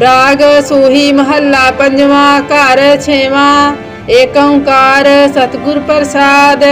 ਰਾਗ ਸੂਹੀ ਮਹੱਲਾ ਪੰਜਵਾਂ, ਘਰ ਛੇਵਾਂ। ਏਕ ਓੰਕਾਰ ਸਤਿਗੁਰ ਪ੍ਰਸਾਦ,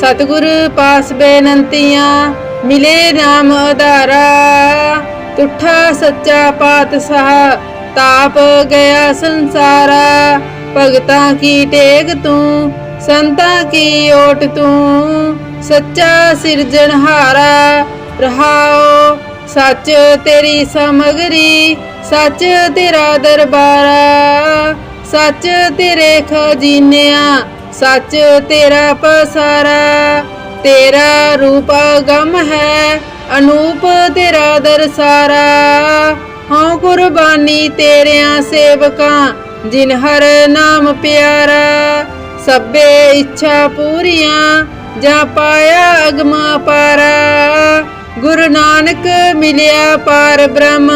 ਸਤਿਗੁਰ ਪਾਸ ਬੇਨੰਤੀਆਂ, ਮਿਲੇ ਨਾਮ ਆਧਾਰਾ ਤੁਠਾ ਸੱਚਾ ਪਾਤਸ਼ਾਹ, ਤਾਪ ਗਿਆ ਸੰਸਾਰਾ। ਭਗਤਾਂ ਕੀ ਟੇਕ ਤੂੰ, ਸੰਤਾਂ ਕੀ ਓਟ ਤੂੰ? ਸੱਚਾ ਸਿਰਜਣਹਾਰਾ, ਰਹਾਓ, ਸੱਚ ਤੇਰੀ ਸਮਗਰੀ। ਸੱਚ ਤੇਰਾ ਦਰਬਾਰਾ, ਸੱਚ ਤੇਰੇ ਖਜ਼ੀਨਿਆਂ, ਸੱਚ ਤੇਰਾ ਪਸਾਰਾ। ਤੇਰਾ ਰੂਪ ਗਮ ਹੈ, ਅਨੂਪ ਤੇਰਾ ਦਰਸਾਰਾ। ਹਾਂ ਕੁਰਬਾਨੀ ਤੇਰਿਆਂ ਸੇਵਕਾਂ, ਜਿਨ ਹਰ ਨਾਮ ਪਿਆਰਾ। ਸਭੇ ਇੱਛਾ ਪੂਰੀਆਂ, ਜਾਂ ਪਾਇਆ ਅਗਮਾ ਪਾਰਾ। ਗੁਰੂ ਨਾਨਕ ਮਿਲਿਆ ਪਾਰ ਬ੍ਰਹਮ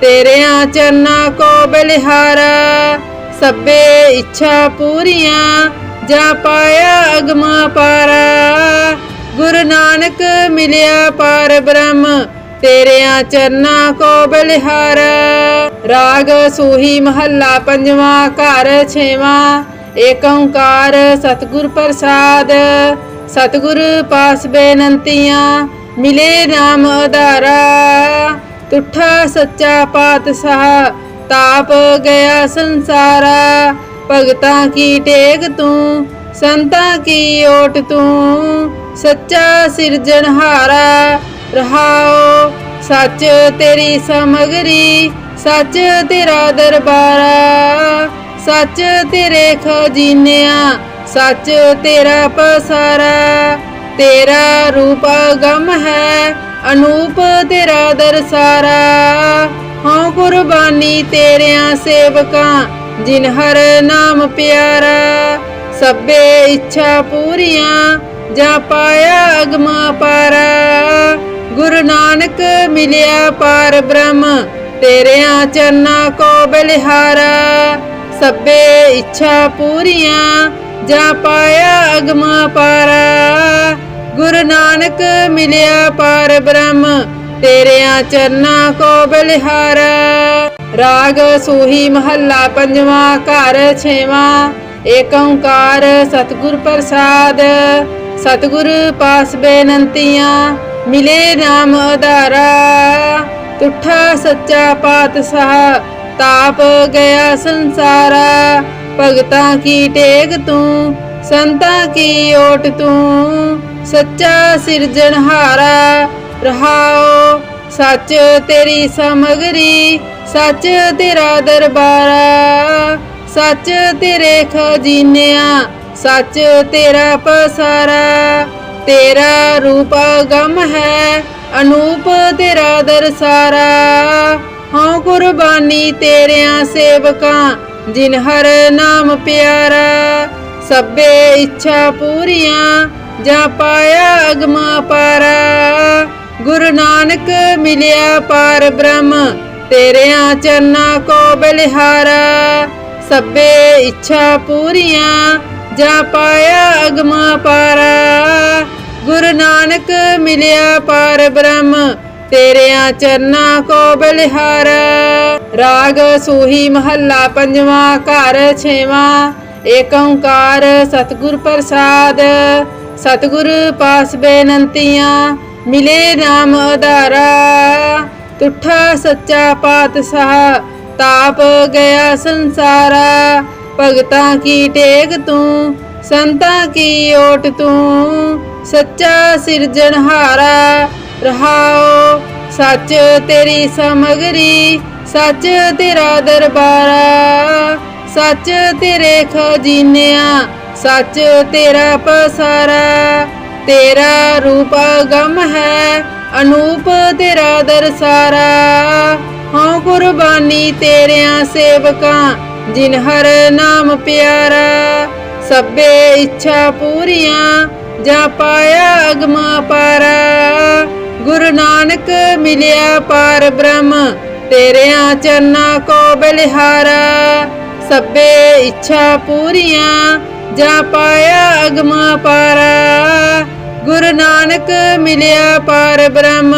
ਤੇਰਿਆਂ ਚਰਨਾਂ ਕੋ ਬਲਿਹਾਰਾ, ਸਭੇ ਇੱਛਾ ਪੂਰੀਆਂ, ਜਾਂ ਪਾਇਆ ਅਗਮਾ ਪਾਰਾ। ਗੁਰੂ ਨਾਨਕ ਮਿਲਿਆ ਪਾਰ ਬ੍ਰਹਮ, ਤੇਰਿਆਂ ਚਰਨਾਂ ਕੋ ਬਲਿਹਾਰਾ। ਰਾਗ ਸੂਹੀ ਮਹੱਲਾ ਪੰਜਵਾਂ, ਘਰ ਛੇਵਾਂ, ਏਕ ਓੰਕਾਰ ਸਤਿਗੁਰ ਪ੍ਰਸਾਦ। ਸਤਿਗੁਰ ਪਾਸ ਬੇਨੰਤੀਆਂ, ਮਿਲੇ ਨਾਮ ਆਧਾਰਾ ਤੁਠਾ ਸੱਚਾ ਪਾਤਸ਼ਾਹ, ਤਾਪ ਗਿਆ ਸੰਸਾਰਾ। ਭਗਤਾਂ ਕੀ ਟੇਕ ਤੂੰ, ਸੰਤਾਂ ਕੀ ਓਟ ਤੂੰ? ਸੱਚਾ ਸਿਰਜਣਹਾਰਾ ਰਹਾਓ। ਸੱਚ ਤੇਰੀ ਸਮਗਰੀ, ਸੱਚ ਤੇਰਾ ਦਰਬਾਰਾ। ਸੱਚ ਤੇਰੇ ਖਜ਼ੀਨਿਆਂ, ਸੱਚ ਤੇਰਾ ਪਸਾਰਾ। ਤੇਰਾ ਰੂਪ ਗਮ ਹੈ ਅਨੂਪ ਤੇਰਾ ਦਰਸਾਰਾ ਹਾਂ ਕੁਰਬਾਨੀ ਤੇਰਿਆਂ ਸੇਵਕਾਂ, ਜਿਨ ਹਰ ਨਾਮ ਪਿਆਰਾ। ਸਭੇ ਇੱਛਾ ਪੂਰੀਆਂ, ਜਾਂ ਪਾਇਆ ਅਗਮਾ ਪਾਰਾ। ਗੁਰੂ ਨਾਨਕ ਮਿਲਿਆ ਪਾਰ ਬ੍ਰਹਮ, ਤੇਰਿਆਂ ਚਰਨਾਂ ਕੋ ਬਲਿਹਾਰਾ। ਸਭੇ ਇੱਛਾ ਪੂਰੀਆਂ, ਜਾ ਪਾਇਆ ਅਗਮਾ ਪਾਰਾ। ਗੁਰੂ ਨਾਨਕ ਮਿਲਿਆ ਪਾਰ ਬ੍ਰਹਮ, ਤੇਰਿਆਂ ਚਰਨਾਂ ਕੋ ਬਲਿਹਾਰਾ। ਰਾਗ ਸੂਹੀ ਮਹੱਲਾ ਪੰਜਵਾਂ, ਘਰ ਛੇਵਾਂ। ਏਕ ਓੰਕਾਰ ਸਤਿਗੁਰ ਪ੍ਰਸਾਦ। ਸਤਿਗੁਰ ਪਾਸ ਬੇਨੰਤੀਆਂ, ਮਿਲੇ ਨਾਮ ਆਧਾਰਾ ਤੁਠਾ ਸੱਚਾ ਪਾਤਸ਼ਾਹ, ਤਾਪ ਗਿਆ ਸੰਸਾਰਾ। ਭਗਤਾਂ ਕੀ ਟੇਕ ਤੂੰ? ਸੰਤਾਂ ਕੀ ਓਟ ਤੂੰ? ਸੱਚਾ ਸਿਰਜਣਹਾਰਾ ਰਹਾਓ। ਸੱਚ ਤੇਰੀ ਸਮਗਰੀ, ਸੱਚ ਤੇਰਾ ਦਰਬਾਰਾ। ਸੱਚ ਤੇਰੇ ਖਜ਼ੀਨਿਆਂ, ਸੱਚ ਤੇਰਾ ਪਸਾਰਾ। ਤੇਰਾ ਰੂਪ ਗਮ ਹੈ, ਅਨੂਪ ਤੇਰਾ ਦਰਸਾਰਾ। ਹਾਂ ਕੁਰਬਾਨੀ ਤੇਰਿਆਂ ਸੇਵਕਾਂ, ਜਿਨ ਹਰ ਨਾਮ ਪਿਆਰਾ। ਸਭੇ ਇੱਛਾ ਪੂਰੀਆਂ, ਜਾ ਪਾਇਆ ਅਗਮਾ ਪਾਰਾ। ਗੁਰੂ ਨਾਨਕ ਮਿਲਿਆ ਪਾਰ ਬ੍ਰਹਮ, ਤੇਰਿਆਂ ਚਰਨਾਂ ਕੋ ਬਲਿਹਾਰਾ। ਸਭੇ ਇੱਛਾ ਪੂਰੀਆਂ, ਜਾਂ ਪਾਇਆ ਅਗਮਾ ਪਾਰਾ। ਗੁਰੂ ਨਾਨਕ ਮਿਲਿਆ ਪਾਰ ਬ੍ਰਹਮ, ਤੇਰਿਆਂ ਚਰਨਾ ਕੋ ਬਲਿਹਾਰਾ। ਰਾਗ ਸੂਹੀ ਮਹੱਲਾ ਪੰਜਵਾਂ, ਘਰ ਛੇਵਾਂ। ਏਕ ਓੰਕਾਰ ਸਤਿਗੁਰ ਪ੍ਰਸਾਦ, ਸਤਿਗੁਰ ਪਾਸ ਬੇਨੰਤੀਆਂ, ਮਿਲੇ ਨਾਮ ਆਧਾਰਾ ਤੁਠਾ ਸੱਚਾ ਪਾਤਸ਼ਾਹ, ਤਾਪ ਗਿਆ ਸੰਸਾਰਾ। ਭਗਤਾਂ ਕੀ ਟੇਕ ਤੂੰ, ਸੰਤਾਂ ਕੀ ਓਟ ਤੂੰ? ਸੱਚਾ ਸਿਰਜਣਹਾਰਾ ਰਹਾਓ। ਸੱਚ ਤੇਰੀ ਸਮਗਰੀ, ਸੱਚ ਤੇਰਾ ਦਰਬਾਰਾ। ਸੱਚ ਤੇਰੇ ਖਜ਼ੀਨਿਆਂ ਸੱਚ ਤੇਰਾ ਪਸਾਰਾ। ਤੇਰਾ ਰੂਪ ਗਮ ਹੈ, ਅਨੂਪ ਤੇਰਾ ਦਰਸਾਰਾ। ਹਾਂ ਕੁਰਬਾਨੀ ਤੇਰਿਆਂ ਸੇਵਕਾਂ, ਜਿਨ ਹਰ ਨਾਮ ਪਿਆਰਾ। ਸਭੇ ਇੱਛਾ ਪੂਰੀਆਂ, ਜਾ ਪਾਇਆ ਅਗਮਾ ਪਾਰਾ। ਗੁਰੂ ਨਾਨਕ ਮਿਲਿਆ ਪਾਰ ਬ੍ਰਹਮ, ਤੇਰਿਆਂ ਚਰਨਾਂ ਕੋ ਬਲਿਹਾਰਾ। ਸਭੇ ਇੱਛਾ ਪੂਰੀਆਂ, ਜਾ ਪਾਇਆ ਅਗਮਾ ਪਾਰਾ। ਗੁਰੂ ਨਾਨਕ ਮਿਲਿਆ ਪਾਰ ਬ੍ਰਹਮ,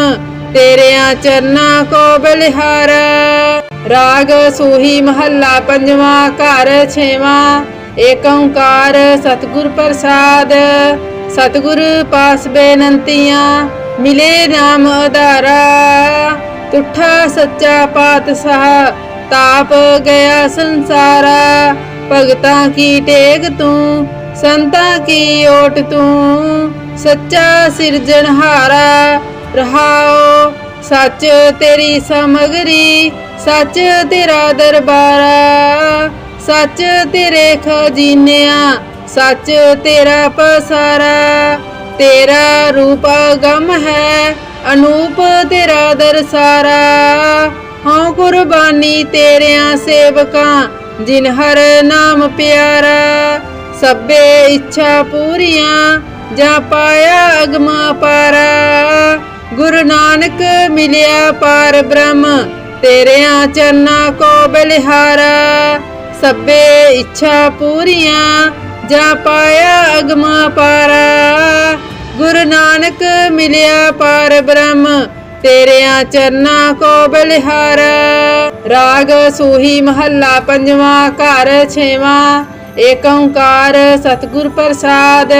ਤੇਰਿਆਂ ਚਰਨਾਂ ਕੋ ਬਲਿਹਾਰਾ। ਰਾਗ ਸੋਹੀ ਮਹੱਲਾ ਪੰਜਵਾਂ, ਘਰ ਛੇਵਾਂ। ਏਕ ਓੰਕਾਰ ਸਤਿਗੁਰ ਪ੍ਰਸਾਦ, ਸਤਿਗੁਰ ਪਾਸ ਬੇਨੰਤੀਆਂ, ਮਿਲੇ ਨਾਮ ਆਧਾਰਾ ਤੁਠਾ ਸੱਚਾ ਪਾਤਸ਼ਾਹ ਤਾਪ ਗਿਆ ਸੰਸਾਰਾ, ਭਗਤਾਂ ਕੀ ਟੇਕ ਤੂੰ, ਸੰਤਾਂ ਕੀ ਓਟ ਤੂੰ? ਸੱਚਾ ਸਿਰਜਣਹਾਰਾ ਰਹਾਓ, ਸੱਚ ਤੇਰੀ ਸਮਗਰੀ, ਸੱਚ ਤੇਰਾ ਦਰਬਾਰਾ, ਸੱਚ ਤੇਰੇ ਖਜ਼ਾਨਿਆਂ, ਸੱਚ ਤੇਰਾ ਪਸਾਰਾ। ਤੇਰਾ ਰੂਪ ਗਮ ਹੈ, ਅਨੂਪ ਤੇਰਾ ਦਰਸਾਰਾ। ਹਾਂ ਕੁਰਬਾਨੀ ਤੇਰਿਆਂ ਸੇਵਕਾਂ, ਜਿਨ ਹਰ ਨਾਮ ਪਿਆਰਾ। ਸਭੇ ਇੱਛਾ ਪੂਰੀਆਂ, ਜਾ ਪਾਇਆ ਅਗਮਾ ਪਾਰਾ। ਗੁਰੂ ਨਾਨਕ ਮਿਲਿਆ ਪਾਰ ਬ੍ਰਹਮ, ਤੇਰਿਆਂ ਚਰਨਾਂ ਕੋ ਬਲਿਹਾਰਾ। ਸਭੇ ਇੱਛਾ ਪੂਰੀਆਂ, ਜਾ ਪਾਇਆ ਅਗਮਾ ਪਾਰਾ। ਗੁਰੂ ਨਾਨਕ ਮਿਲਿਆ ਪਾਰ ਬ੍ਰਹਮ ਤੇਰਿਆਂ ਚਰਨਾਂ ਕੋ ਬਲਿਹਾਰਾ। ਰਾਗ ਸੋਹੀ ਮਹੱਲਾ ਪੰਜਵਾਂ, ਘਰ ਛੇਵਾਂ। ਏਕ ਓੰਕਾਰ ਸਤਿਗੁਰ ਪ੍ਰਸਾਦ।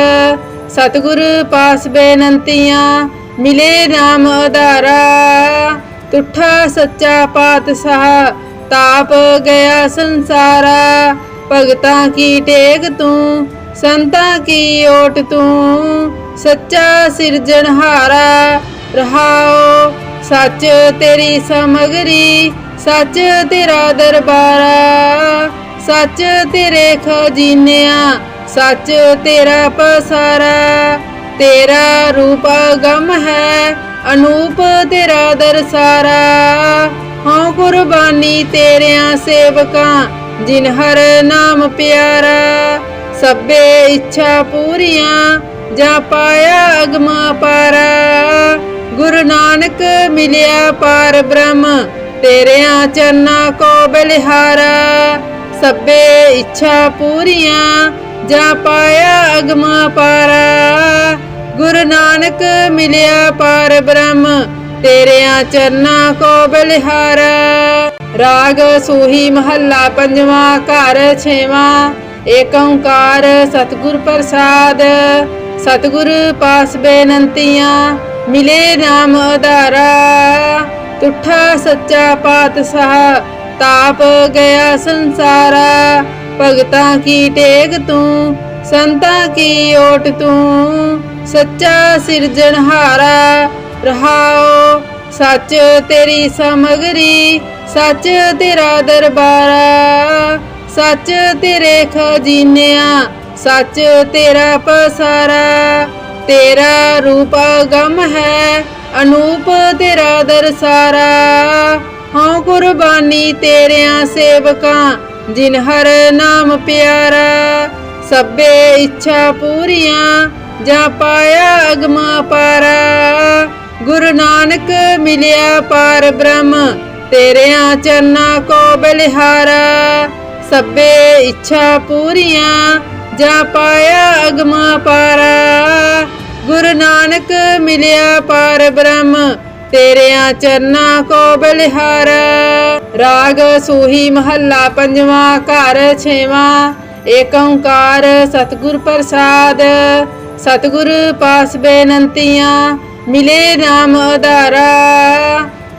ਸਤਿਗੁਰ ਪਾਸ ਬੇਨੰਤੀਆਂ, ਮਿਲੇ ਨਾਮ ਆਧਾਰਾ ਤੁਠਾ ਸੱਚਾ ਪਾਤਸ਼ਾਹ, ਤਾਪ ਗਿਆ ਸੰਸਾਰਾ। ਭਗਤਾਂ ਕੀ ਟੇਕ ਤੂੰ, ਸੰਤਾਂ ਕੀ ਓਟ ਤੂੰ? ਸੱਚਾ ਸਿਰਜਣਹਾਰਾ। ਰਹਾਓ। ਸੱਚ ਤੇਰੀ ਸਮਗਰੀ, ਸੱਚ ਤੇਰਾ ਦਰਬਾਰਾ। ਸੱਚ ਤੇਰੇ ਖਜ਼ਾਨਿਆਂ, ਸੱਚ ਤੇਰਾ ਪਸਾਰਾ। ਤੇਰਾ ਰੂਪ ਅਗਮ ਹੈ, ਅਨੂਪ ਤੇਰਾ ਦਰਸਾਰਾ। ਹਾਂ ਕੁਰਬਾਨੀ ਤੇਰਿਆਂ ਸੇਵਕਾਂ, ਜਿਨ ਹਰ ਨਾਮ ਪਿਆਰਾ। ਸਭੇ ਇੱਛਾ ਪੂਰੀਆਂ, ਜਾ ਪਾਇਆ ਅਗਮਾ ਪਾਰਾ। ਗੁਰੂ ਨਾਨਕ ਮਿਲਿਆ ਪਾਰ ਬ੍ਰਹਮ, ਤੇਰਿਆਂ ਚਰਨਾਂ ਕੋ ਬਲਿਹਾਰਾ। ਸਭੇ ਇੱਛਾ ਪੂਰੀਆਂ, ਜਾਂ ਪਾਇਆ ਅਗਮਾ ਪਾਰਾ। ਗੁਰੂ ਨਾਨਕ ਮਿਲਿਆ ਪਾਰ ਬ੍ਰਹਮ, ਤੇਰਿਆਂ ਚਰਨਾਂ ਕੋ ਬਲਿਹਾਰਾ। ਰਾਗ ਸੋਹੀ ਮਹੱਲਾ ਪੰਜਵਾਂ, ਘਰ ਛੇਵਾਂ। ਏਕ ਓੰਕਾਰ ਸਤਿਗੁਰ ਪ੍ਰਸਾਦ, ਸਤਿਗੁਰ ਪਾਸ ਬੇਨੰਤੀਆਂ। ਮਿਲੇ ਨਾਮ ਆਧਾਰਾ ਤੁਠਾ ਸੱਚਾ ਪਾਤਸ਼ਾਹ, ਤਾਪ ਗਿਆ ਸੰਸਾਰਾ, ਭਗਤਾਂ ਕੀ ਟੇਕ ਤੂੰ, ਸੰਤਾਂ ਕੀ ਓਟ ਤੂੰ, ਸੱਚਾ ਸਿਰਜਣਹਾਰਾ ਰਹਾਓ, ਸੱਚ ਤੇਰੀ ਸਮਗਰੀ, ਸੱਚ ਤੇਰਾ ਦਰਬਾਰਾ, ਸੱਚ ਤੇਰੇ ਖਜ਼ਾਨਿਆਂ, ਸੱਚ ਤੇਰਾ ਪਸਾਰਾ। ਤੇਰਾ ਰੂਪ ਅਗਮ ਹੈ, ਅਨੂਪ ਤੇਰਾ ਦਰਸਾਰਾ ਹਾਂ ਕੁਰਬਾਨੀ ਤੇਰਿਆਂ ਸੇਵਕਾਂ, ਜਿਨ ਹਰ ਨਾਮ ਪਿਆਰਾ। ਸਭੇ ਇੱਛਾ ਪੂਰੀਆਂ, ਜਾਂ ਪਾਇਆ ਅਗਮਾ ਪਾਰਾ। ਗੁਰੂ ਨਾਨਕ ਮਿਲਿਆ ਪਾਰ ਬ੍ਰਹਮ, ਤੇਰਿਆਂ ਚਰਨਾਂ ਕੋ ਬਲਿਹਾਰਾ। ਸਭੇ ਇੱਛਾ ਪੂਰੀਆਂ, ਜਾਂ ਪਾਇਆ ਅਗਮਾ ਪਾਰਾ। ਗੁਰੂ ਨਾਨਕ ਮਿਲਿਆ ਪਾਰ ਬ੍ਰਹਮ, ਤੇਰਿਆਂ ਚਰਨਾ ਕੋ ਬਲਿਹਾਰਾ। ਰਾਗ ਸੋਹੀ ਮਹੱਲਾ ਪੰਜਵਾਂ, ਘਰ ਛੇਵਾਂ। ਏਕ ਓੰਕਾਰ ਸਤਿਗੁਰ ਪ੍ਰਸਾਦ। ਸਤਿਗੁਰ ਪਾਸ ਬੇਨੰਤੀਆਂ, ਮਿਲੇ ਨਾਮ ਆਧਾਰਾ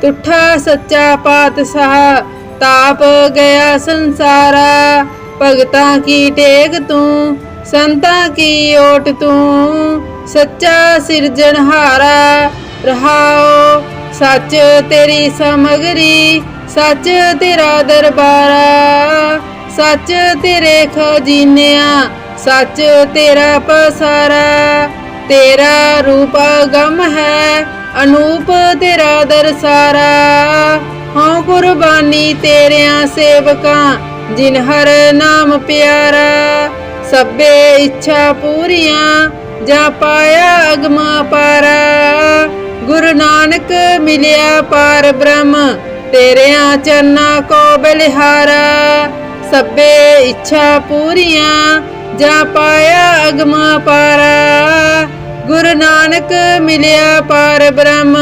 ਤੁਠਾ ਸੱਚਾ ਪਾਤਸ਼ਾਹ, ਤਾਪ ਗਿਆ ਸੰਸਾਰਾ। ਭਗਤਾਂ ਕੀ ਟੇਕ ਤੂੰ, ਸੰਤਾਂ ਕੀ ਓਟ ਤੂੰ। ਸੱਚਾ ਸਿਰਜਣਹਾਰਾ ਰਹਾਓ। ਸੱਚ ਤੇਰੀ ਸਮਗਰੀ, ਸੱਚ ਤੇਰਾ ਦਰਬਾਰਾ। ਸੱਚ ਤੇਰੇ ਖਜ਼ਾਨਿਆਂ, ਸੱਚ ਤੇਰਾ ਪਸਾਰਾ। ਤੇਰਾ ਰੂਪ ਗਮ ਹੈ, ਅਨੂਪ ਤੇਰਾ ਦਰਸਾਰਾ। ਹਾਂ ਕੁਰਬਾਨੀ ਤੇਰਿਆਂ ਸੇਵਕਾਂ, ਜਿਨ ਹਰ ਨਾਮ ਪਿਆਰਾ। ਸਭੇ ਇੱਛਾ ਪੂਰੀਆਂ ਜਾ ਪਾਇਆ ਅਗਮਾ ਪਾਰਾ। ਗੁਰੂ ਨਾਨਕ ਮਿਲਿਆ ਪਾਰ ਬ੍ਰਹਮ, ਤੇਰਿਆਂ ਚਰਨਾਂ ਕੋ ਬਲਿਹਾਰਾ। ਸਭੇ ਇੱਛਾ ਪੂਰੀਆਂ, ਜਾਂ ਪਾਇਆ ਅਗਮਾ ਪਾਰਾ। ਗੁਰੂ ਨਾਨਕ ਮਿਲਿਆ ਪਾਰ ਬ੍ਰਹਮ,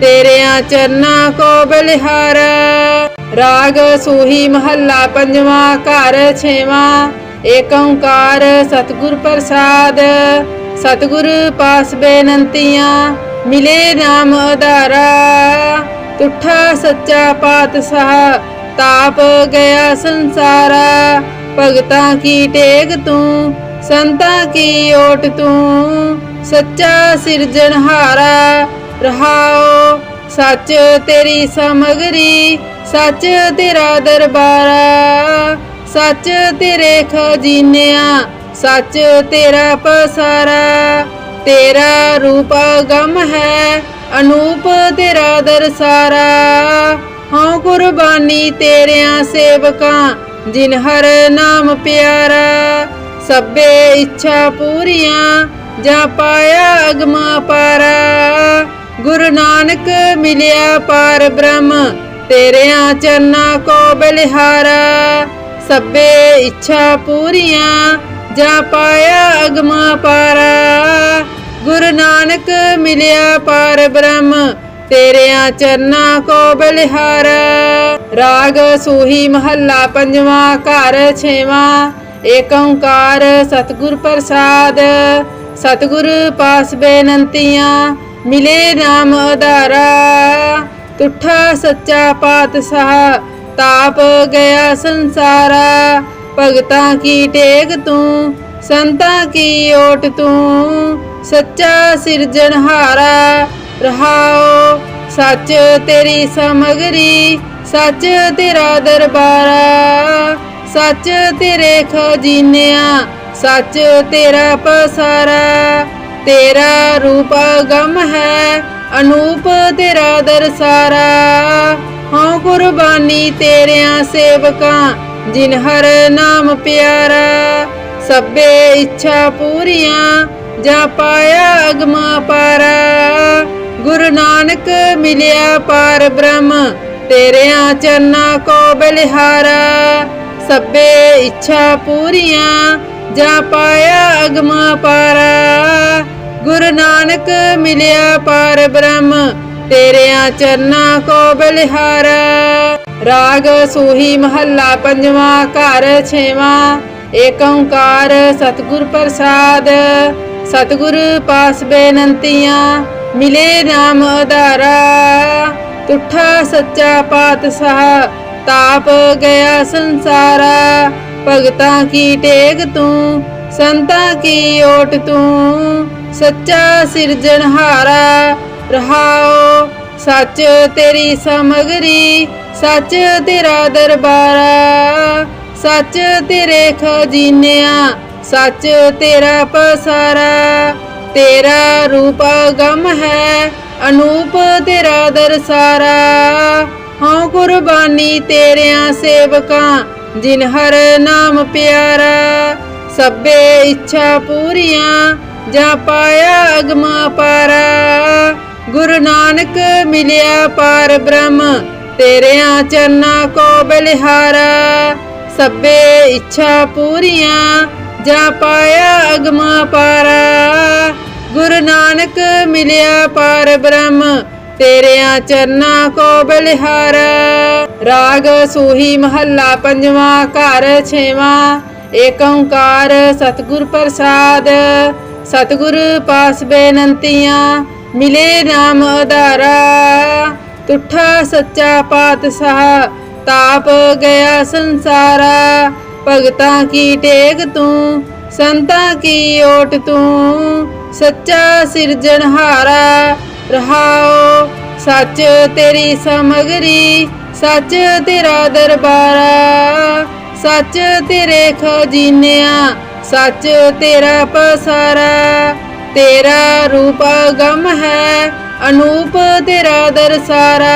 ਤੇਰਿਆਂ ਚਰਨਾ ਕੋ ਬਲਿਹਾਰਾ। ਰਾਗ ਸੂਹੀ ਮਹੱਲਾ ਪੰਜਵਾਂ, ਘਰ ਛੇਵਾਂ। ਏਕ ਓੰਕਾਰ ਸਤਿਗੁਰ ਪ੍ਰਸਾਦ। ਸਤਿਗੁਰ ਪਾਸ ਬੇਨੰਤੀਆਂ, ਮਿਲੇ ਨਾਮ ਆਧਾਰਾ ਤੁਠਾ ਸੱਚਾ ਪਾਤਸ਼ਾਹ, ਤਾਪ ਗਿਆ ਸੰਸਾਰਾ। ਭਗਤਾਂ ਕੀ ਟੇਕ ਤੂੰ, ਸੰਤਾਂ ਕੀ ਓਟ ਤੂੰ? ਸੱਚਾ ਸਿਰਜਣਹਾਰਾ ਰਹਾਓ। ਸੱਚ ਤੇਰੀ ਸਮਗਰੀ, ਸੱਚ ਤੇਰਾ ਦਰਬਾਰਾ। ਸੱਚ ਤੇਰੇ ਖਜ਼ੀਨਿਆਂ ਸੱਚ ਤੇਰਾ ਪਸਾਰਾ, ਤੇਰਾ ਰੂਪ ਗਮ ਹੈ, ਅਨੂਪ ਤੇਰਾ ਦਰਸਾਰਾ। ਹਾਂ ਕੁਰਬਾਨੀ ਤੇਰਿਆਂ ਸੇਵਕਾਂ, ਜਿਨ ਹਰ ਨਾਮ ਪਿਆਰਾ। ਸਭੇ ਇੱਛਾ ਪੂਰੀਆਂ, ਜਾਂ ਪਾਇਆ ਅਗਮਾ ਪਾਰਾ। ਗੁਰੂ ਨਾਨਕ ਮਿਲਿਆ ਪਾਰ ਬ੍ਰਹਮ, ਤੇਰਿਆਂ ਚਰਨਾਂ ਕੋ ਬਲਿਹਾਰਾ। ਸਭੇ ਇੱਛਾ ਪੂਰੀਆਂ ਜਾਂ ਪਾਇਆ ਅਗਮਾ ਪਾਰਾ। ਗੁਰੂ ਨਾਨਕ ਮਿਲਿਆ ਪਾਰ ਬ੍ਰਹਮ, ਤੇਰਿਆਂ ਚਰਨਾਂ ਕੋ ਬਲਿਹਾਰਾ। ਰਾਗ ਸੂਹੀ ਮਹੱਲਾ ਪੰਜਵਾਂ, ਘਰ ਛੇਵਾਂ। ਏਕ ਓੰਕਾਰ ਸਤਿਗੁਰ ਪ੍ਰਸਾਦ। ਸਤਿਗੁਰ ਪਾਸ ਬੇਨੰਤੀਆਂ, ਮਿਲੇ ਨਾਮ ਆਧਾਰਾ ਤੁਠਾ ਸੱਚਾ ਪਾਤਸ਼ਾਹ, ਤਾਪ ਗਿਆ ਸੰਸਾਰਾ। ਭਗਤਾਂ ਕੀ ਟੇਕ ਤੂੰ? ਸੰਤਾਂ ਕੀ ਓਟ ਤੂੰ? ਸੱਚਾ ਸਿਰਜਣਹਾਰਾ ਰਹਾਓ। ਸੱਚ ਤੇਰੀ ਸਮਗਰੀ, ਸੱਚ ਤੇਰਾ ਦਰਬਾਰਾ। ਸੱਚ ਤੇਰੇ ਖਜ਼ੀਨਿਆਂ, ਸੱਚ ਤੇਰਾ ਪਸਾਰਾ। ਤੇਰਾ ਰੂਪ ਗਮ ਹੈ, ਅਨੂਪ ਤੇਰਾ ਦਰਸਾਰਾ। ਹਾਂ ਕੁਰਬਾਨੀ ਤੇਰਿਆਂ ਸੇਵਕਾਂ ਜਿਨ ਹਰ ਨਾਮ ਪਿਆਰਾ, ਸਭੇ ਇੱਛਾ ਪੂਰੀਆਂ, ਜਾ ਪਾਇਆ ਅਗਮਾ ਪਾਰਾ। ਗੁਰੂ ਨਾਨਕ ਮਿਲਿਆ ਪਾਰ ਬ੍ਰਹਮ, ਤੇਰਿਆਂ ਚਰਨਾਂ ਕੋ ਬਲਿਹਾਰਾ। ਸਭੇ ਇੱਛਾ ਪੂਰੀਆਂ, ਜਾਂ ਪਾਇਆ ਅਗਮਾ ਪਾਰਾ। ਗੁਰੂ ਨਾਨਕ ਮਿਲਿਆ ਪਾਰ ਬ੍ਰਹਮ, ਤੇਰਿਆਂ ਚਰਨਾਂ ਕੋ ਬਲਿਹਾਰਾ। ਰਾਗ ਸੂਹੀ ਮਹੱਲਾ ਪੰਜਵਾਂ, ਘਰ ਛੇਵਾਂ, ਏਕ ਓੰਕਾਰ ਸਤਿਗੁਰ ਪ੍ਰਸਾਦ। ਸਤਿਗੁਰ ਪਾਸ ਬੇਨੰਤੀਆਂ, ਮਿਲੇ ਨਾਮ ਆਧਾਰਾ ਤੁਠਾ ਸੱਚਾ ਪਾਤਸ਼ਾਹ, ਤਾਪ ਗਿਆ ਸੰਸਾਰਾ। ਭਗਤਾਂ ਕੀ ਟੇਕ ਤੂੰ, ਸੰਤਾਂ ਕੀ ਓਟ ਤੂੰ? ਸੱਚਾ ਸਿਰਜਣਹਾਰਾ ਰਹਾਓ, ਸੱਚ ਤੇਰੀ ਸਮਗਰੀ ਸੱਚ ਤੇਰਾ ਦਰਬਾਰਾ, ਸੱਚ ਤੇਰੇ ਖਜ਼ੀਨਿਆਂ, ਸੱਚ ਤੇਰਾ ਪਸਾਰਾ। ਤੇਰਾ ਰੂਪ ਗਮ ਹੈ, ਅਨੂਪ ਤੇਰਾ ਦਰਸਾਰਾ। ਹਾਂ ਕੁਰਬਾਨੀ ਤੇਰਿਆਂ ਸੇਵਕਾਂ, ਜਿਨ ਹਰ ਨਾਮ ਪਿਆਰਾ। ਸਭੇ ਇੱਛਾ ਪੂਰੀਆਂ, ਜਾਂ ਪਾਇਆ ਅਗਮਾ ਪਾਰਾ। ਗੁਰੂ ਨਾਨਕ ਮਿਲਿਆ ਪਾਰ ਬ੍ਰਹਮ ਤੇਰਿਆਂ ਚਰਨਾਂ ਕੋ ਬਲਿਹਾਰਾ, ਸਭੇ ਇੱਛਾ ਪੂਰੀਆਂ, ਜਾਂ ਪਾਇਆ ਅਗਮਾ ਪਾਰਾ। ਗੁਰੂ ਨਾਨਕ ਮਿਲਿਆ ਪਾਰ ਬ੍ਰਹਮ, ਤੇਰਿਆਂ ਚਰਨਾਂ ਕੋ ਬਲਿਹਾਰਾ। ਰਾਗ ਸੂਹੀ ਮਹੱਲਾ ਪੰਜਵਾਂ, ਘਰ ਛੇਵਾਂ, ਏਕ ਓੰਕਾਰ ਸਤਿਗੁਰ ਪ੍ਰਸਾਦ। ਸਤਿਗੁਰ ਪਾਸ ਬੇਨੰਤੀਆਂ, ਮਿਲੇ ਨਾਮ ਆਧਾਰਾ ਤੁਠਾ ਸੱਚਾ ਪਾਤਸ਼ਾਹ ਤਾਪ ਗਿਆ ਸੰਸਾਰਾ, ਭਗਤਾਂ ਕੀ ਟੇਕ ਤੂੰ, ਸੰਤਾਂ ਕੀ ਓਟ ਤੂੰ, ਸੱਚਾ ਸਿਰਜਣਹਾਰਾ ਰਹਾਓ, ਸੱਚ ਤੇਰੀ ਸਮਗਰੀ, ਸੱਚ ਤੇਰਾ ਦਰਬਾਰਾ, ਸੱਚ ਤੇਰੇ ਖਜ਼ੀਨਿਆਂ, ਸੱਚ ਤੇਰਾ ਪਸਾਰਾ, ਤੇਰਾ ਰੂਪ ਗਮ ਹੈ ਅਨੂਪ ਤੇਰਾ ਦਰਸਾਰਾ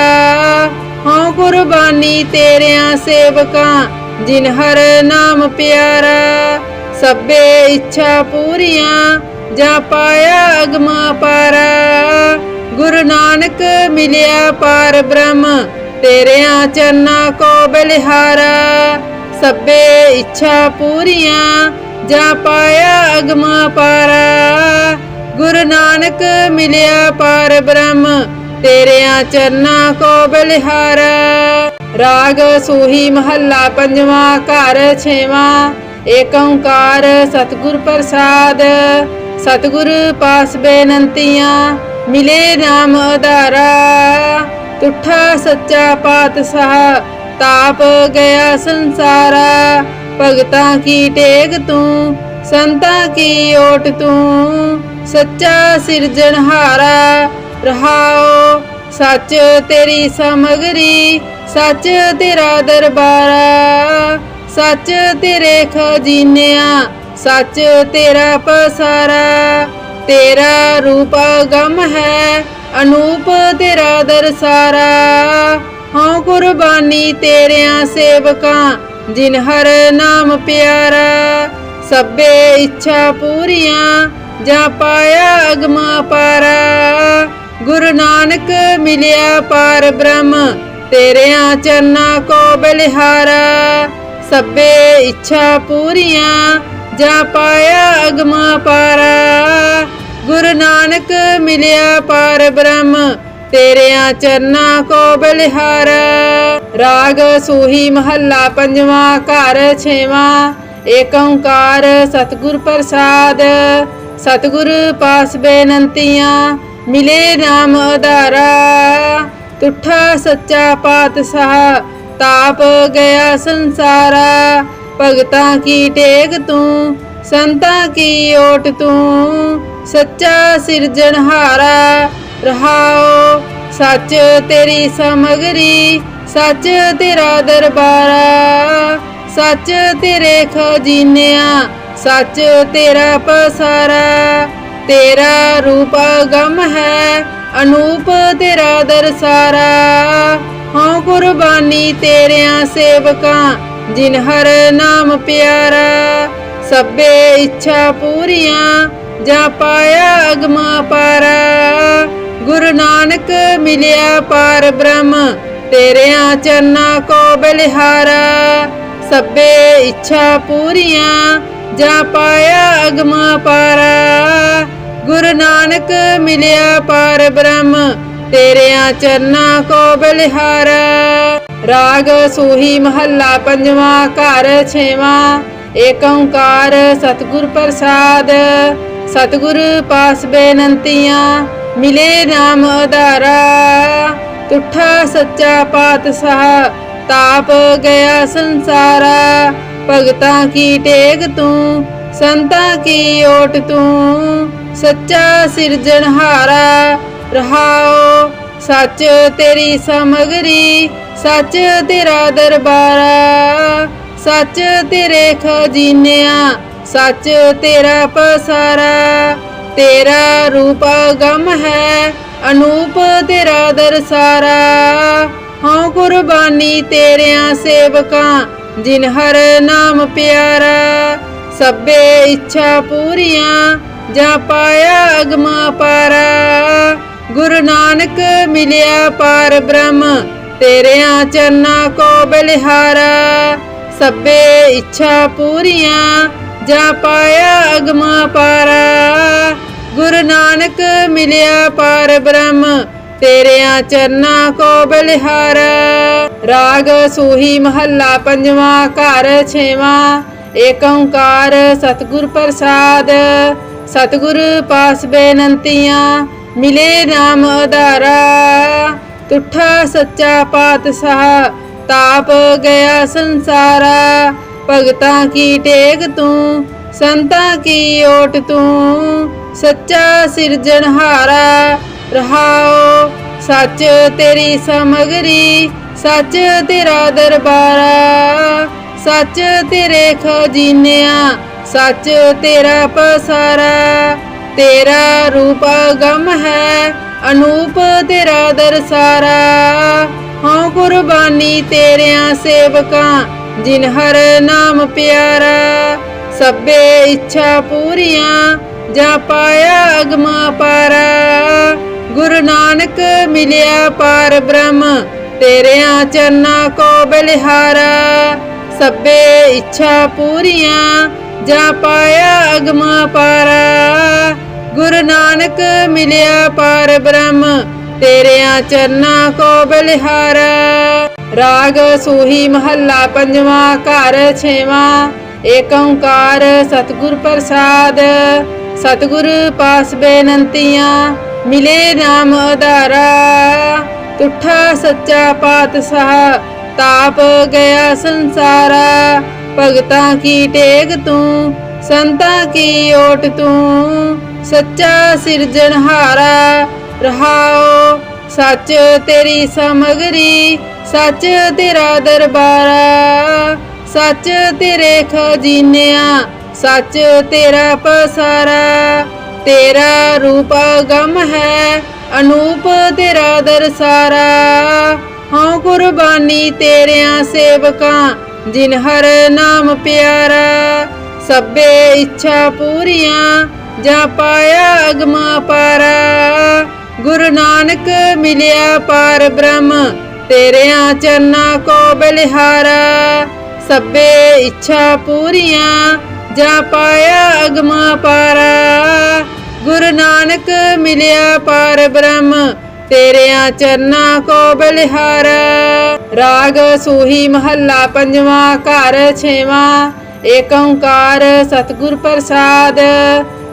ਹਾਂ ਕੁਰਬਾਨੀ ਤੇਰਿਆਂ ਸੇਵਕਾਂ, ਜਿਨ ਹਰ ਨਾਮ ਪਿਆਰਾ। ਸਭੇ ਇੱਛਾ ਪੂਰੀਆਂ, ਜਾਂ ਪਾਇਆ ਅਗਮਾ ਪਾਰਾ। ਗੁਰੂ ਨਾਨਕ ਮਿਲਿਆ ਪਾਰ ਬ੍ਰਹਮ, ਤੇਰਿਆਂ ਚਰਨਾਂ ਕੋ ਬਲਿਹਾਰਾ। ਸਭੇ ਇੱਛਾ ਪੂਰੀਆਂ, ਜਾ ਪਾਇਆ ਅਗਮਾ ਪਾਰਾ। ਗੁਰੂ ਨਾਨਕ ਮਿਲਿਆ ਪਾਰ ਬ੍ਰਹਮ, ਤੇਰਿਆਂ ਚਰਨਾਂ ਕੋ ਬਲਿਹਾਰਾ। ਰਾਗ ਸੂਹੀ ਮਹੱਲਾ ਪੰਜਵਾਂ, ਘਰ ਛੇਵਾਂ। ਏਕ ਓੰਕਾਰ ਸਤਿਗੁਰ ਪ੍ਰਸਾਦ। ਸਤਿਗੁਰ ਪਾਸ ਬੇਨੰਤੀਆਂ, ਮਿਲੇ ਨਾਮ ਆਧਾਰਾ ਤੁਠਾ ਸੱਚਾ ਪਾਤਸ਼ਾਹ, ਤਾਪ ਗਿਆ ਸੰਸਾਰਾ। ਭਗਤਾਂ ਕੀ ਟੇਕ ਤੂੰ ਸੰਤਾਂ ਕੀ ਓਟ ਤੂੰ? ਸੱਚਾ ਸਿਰਜਣਹਾਰਾ ਰਹਾਓ। ਸੱਚ ਤੇਰੀ ਸਮਗਰੀ, ਸੱਚ ਤੇਰਾ ਦਰਬਾਰਾ। ਸੱਚ ਤੇਰੇ ਖਜ਼ੀਨਿਆਂ, ਸੱਚ ਤੇਰਾ ਪਸਾਰਾ। ਤੇਰਾ ਰੂਪ ਗਮ ਹੈ, ਅਨੂਪ ਤੇਰਾ ਦਰਸਾਰਾ। ਹਾਂ ਕੁਰਬਾਨੀ ਤੇਰਿਆਂ ਸੇਵਕਾਂ, ਜਿਨ ਹਰ ਨਾਮ ਪਿਆਰਾ। ਸਭੇ ਇੱਛਾ ਪੂਰੀਆਂ, ਜਾਂ ਪਾਇਆ ਅਗਮਾ ਪਾਰਾ। ਗੁਰੂ ਨਾਨਕ ਮਿਲਿਆ ਪਾਰ ਬ੍ਰਹਮ, ਤੇਰਿਆਂ ਚਰਨਾਂ ਕੋ ਬਲਿਹਾਰਾ। ਸਭੇ ਇੱਛਾ ਪੂਰੀਆਂ, ਜਾਂ ਪਾਇਆ ਅਗਮਾ ਪਾਰਾ। ਗੁਰੂ ਨਾਨਕ ਮਿਲਿਆ ਪਾਰ ਬ੍ਰਹਮ, ਤੇਰਿਆਂ ਚਰਨਾਂ ਕੋ ਬਲਿਹਾਰਾ। ਰਾਗ ਸੂਹੀ ਮਹੱਲਾ ਪੰਜਵਾਂ, ਘਰ ਛੇਵਾਂ। ਏਕ ਓੰਕਾਰ ਸਤਿਗੁਰ ਪ੍ਰਸਾਦ, ਸਤਿਗੁਰ ਪਾਸ ਬੇਨੰਤੀਆਂ, ਮਿਲੇ ਨਾਮ ਆਧਾਰਾ ਤੁਠਾ ਸੱਚਾ ਪਾਤਸ਼ਾਹ, ਤਾਪ ਗਿਆ ਸੰਸਾਰਾ। ਭਗਤਾਂ ਕੀ ਟੇਕ ਤੂੰ, ਸੰਤਾਂ ਕੀ ਓਟ ਤੂੰ? ਸੱਚਾ ਸਿਰਜਣਹਾਰਾ ਰਹਾਓ ਸੱਚ ਤੇਰੀ ਸਮਗਰੀ, ਸੱਚ ਤੇਰਾ ਦਰਬਾਰਾ। ਸੱਚ ਤੇਰੇ ਖਜ਼ੀਨਿਆਂ, ਸੱਚ ਤੇਰਾ ਪਸਾਰਾ, ਤੇਰਾ ਰੂਪ ਗਮ ਹੈ, ਅਨੂਪ ਤੇਰਾ ਦਰਸਾਰਾ। ਹਾਂ ਕੁਰਬਾਨੀ ਤੇਰਿਆਂ ਸੇਵਕਾਂ, ਜਿਨ ਹਰ ਨਾਮ ਪਿਆਰਾ। ਸਭੇ ਇੱਛਾ ਪੂਰੀਆਂ, ਜਾ ਪਾਇਆ ਅਗਮਾ ਪਾਰਾ। ਗੁਰੂ ਨਾਨਕ ਮਿਲਿਆ ਪਾਰ ਬ੍ਰਹਮ, ਤੇਰਿਆਂ ਚਰਨਾਂ ਕੋ ਬਲਿਹਾਰਾ। ਸਭੇ ਇੱਛਾ ਪੂਰੀਆਂ, ਜਾ ਪਾਇਆ ਅਗਮਾ ਪਾਰਾ। ਗੁਰੂ ਨਾਨਕ ਮਿਲਿਆ ਪਾਰ ਬ੍ਰਹਮ, ਤੇਰਿਆਂ ਚਰਨਾਂ ਕੋ ਬਲਿਹਾਰਾ। ਰਾਗ ਸੋਹੀ ਮਹੱਲਾ ਪੰਜਵਾਂ, ਘਰ ਛੇਵਾਂ। ਏਕ ਓੰਕਾਰ ਸਤਿਗੁਰ ਪ੍ਰਸਾਦ, ਸਤਿਗੁਰ ਪਾਸ ਬੇਨੰਤੀਆਂ, ਮਿਲੇ ਨਾਮ ਆਧਾਰਾ ਤੁਠਾ ਸੱਚਾ ਪਾਤਸ਼ਾਹ ਤਾਪ ਗਿਆ ਸੰਸਾਰਾ, ਭਗਤਾਂ ਕੀ ਟੇਕ ਤੂੰ, ਸੰਤਾਂ ਕੀ ਓਟ ਤੂੰ, ਸੱਚਾ ਸਿਰਜਣਹਾਰਾ ਰਹਾਓ, ਸੱਚ ਤੇਰੀ ਸਮਗਰੀ, ਸੱਚ ਤੇਰਾ ਦਰਬਾਰਾ, ਸੱਚ ਤੇਰੇ ਖਜ਼ੀਨਿਆਂ, ਸੱਚ ਤੇਰਾ ਪਸਾਰਾ, ਤੇਰਾ ਰੂਪ ਗਮ ਹੈ, ਅਨੂਪ ਤੇਰਾ ਦਰਸਾਰਾ। ਹਾਂ ਕੁਰਬਾਨੀ ਤੇਰਿਆਂ ਸੇਵਕਾਂ, ਜਿਨ ਹਰ ਨਾਮ ਪਿਆਰਾ, ਸਭੇ ਇੱਛਾ ਪੂਰੀਆਂ, ਜਾਂ ਪਾਇਆ ਅਗਮਾ ਪਾਰਾ। ਗੁਰੂ ਨਾਨਕ ਮਿਲਿਆ ਪਾਰ ਬ੍ਰਹਮ, ਤੇਰਿਆਂ ਚਰਨਾਂ ਕੋ ਬਲਿਹਾਰਾ। ਸਭੇ ਇੱਛਾ ਪੂਰੀਆਂ, ਜਾਂ ਪਾਇਆ ਅਗਮਾ ਪਾਰਾ। ਗੁਰੂ ਨਾਨਕ ਮਿਲਿਆ ਪਾਰ ਬ੍ਰਹਮ ਤੇਰਿਆਂ ਚਰਨਾਂ ਕੋ ਬਲਿਹਾਰਾ। ਰਾਗ ਸੂਹੀ ਮਹੱਲਾ ਪੰਜਵਾਂ, ਘਰ ਛੇਵਾਂ। ਏਕ ਓੰਕਾਰ ਸਤਿਗੁਰ ਪ੍ਰਸਾਦ। ਸਤਿਗੁਰ ਪਾਸ ਬੇਨੰਤੀਆਂ, ਮਿਲੇ ਨਾਮ ਆਧਾਰਾ ਤੁਠਾ ਸੱਚਾ ਪਾਤਸ਼ਾਹ, ਤਾਪ ਗਿਆ ਸੰਸਾਰਾ। ਭਗਤਾਂ ਕੀ ਟੇਕ ਤੂੰ, ਸੰਤਾਂ ਕੀ ਓਟ ਤੂੰ? ਸੱਚਾ ਸਿਰਜਣਹਾਰਾ ਰਹਾਓ, ਸੱਚ ਤੇਰੀ ਸਮਗਰੀ, ਸੱਚ ਤੇਰਾ ਦਰਬਾਰਾ, ਸੱਚ ਤੇਰੇ ਖਜ਼ੀਨਿਆਂ, ਸੱਚ ਤੇਰਾ ਪਸਾਰਾ। ਤੇਰਾ ਰੂਪ ਗਮ ਹੈ, ਅਨੂਪ ਤੇਰਾ ਦਰਸਾਰਾ। ਹਾਂ ਕੁਰਬਾਨੀ ਤੇਰਿਆਂ ਸੇਵਕਾਂ, ਜਿਨ ਹਰ ਨਾਮ ਪਿਆਰਾ। ਸਭੇ ਇੱਛਾ ਪੂਰੀਆਂ, ਜਾਂ ਪਾਇਆ ਅਗਮਾ ਪਾਰਾ। ਗੁਰੂ ਨਾਨਕ ਮਿਲਿਆ ਪਾਰ ਬ੍ਰਹਮ, ਤੇਰਿਆਂ ਚਰਨਾਂ ਕੋ ਬਲਿਹਾਰਾ। ਸਭੇ ਇੱਛਾ ਪੂਰੀਆਂ, ਜਾ ਪਾਇਆ ਅਗਮਾ ਪਾਰਾ। ਗੁਰੂ ਨਾਨਕ ਮਿਲਿਆ ਪਾਰ ਬ੍ਰਹਮ, ਤੇਰਿਆਂ ਚਰਨਾਂ ਕੋ ਬਲਿਹਾਰਾ। ਰਾਗ ਸੂਹੀ ਮਹੱਲਾ ਪੰਜਵਾਂ, ਘਰ ਛੇਵਾਂ। ਏਕ ਓੰਕਾਰ ਸਤਿਗੁਰ ਪ੍ਰਸਾਦ, ਸਤਿਗੁਰ ਪਾਸ ਬੇਨੰਤੀਆਂ। ਮਿਲੇ ਨਾਮ ਆਧਾਰਾ ਤੁਠਾ ਸੱਚਾ ਪਾਤਸ਼ਾਹ, ਤਾਪ ਗਿਆ ਸੰਸਾਰਾ। ਭਗਤਾਂ ਕੀ ਟੇਕ ਤੂੰ, ਸੰਤਾਂ ਕੀ ਓਟ ਤੂੰ? ਸੱਚਾ ਸਿਰਜਣਹਾਰਾ ਰਹਾਓ, ਸੱਚ ਤੇਰੀ ਸਮਗਰੀ, ਸੱਚ ਤੇਰਾ ਦਰਬਾਰਾ। ਸੱਚ ਤੇਰੇ ਖਜ਼ੀਨਿਆਂ, ਸੱਚ ਤੇਰਾ ਪਸਾਰਾ। ਤੇਰਾ ਰੂਪ ਗਮ ਹੈ, ਅਨੂਪ ਤੇਰਾ ਦਰਸਾਰਾ ਹਾਂ ਕੁਰਬਾਨੀ ਤੇਰਿਆਂ ਸੇਵਕਾਂ, ਜਿਨ ਹਰ ਨਾਮ ਪਿਆਰਾ। ਸਭੇ ਇੱਛਾ ਪੂਰੀਆਂ, ਜਾ ਪਾਇਆ ਅਗਮਾ ਪਾਰਾ। ਗੁਰੂ ਨਾਨਕ ਮਿਲਿਆ ਪਾਰ ਬ੍ਰਹਮ, ਤੇਰਿਆਂ ਚਰਨਾਂ ਕੋ ਬਲਿਹਾਰਾ। ਸਭੇ ਇੱਛਾ ਪੂਰੀਆਂ, ਜਾ ਪਾਇਆ ਅਗਮਾ ਪਾਰਾ। ਗੁਰੂ ਨਾਨਕ ਮਿਲਿਆ ਪਾਰ ਬ੍ਰਹਮ, ਤੇਰਿਆਂ ਚਰਨਾ ਕੋ ਬਲਿਹਾਰਾ। ਰਾਗ ਸੂਹੀ ਮਹੱਲਾ ਪੰਜਵਾਂ, ਘਰ ਛੇਵਾਂ, ਏਕ ਓੰਕਾਰ ਸਤਿਗੁਰ ਪ੍ਰਸਾਦ।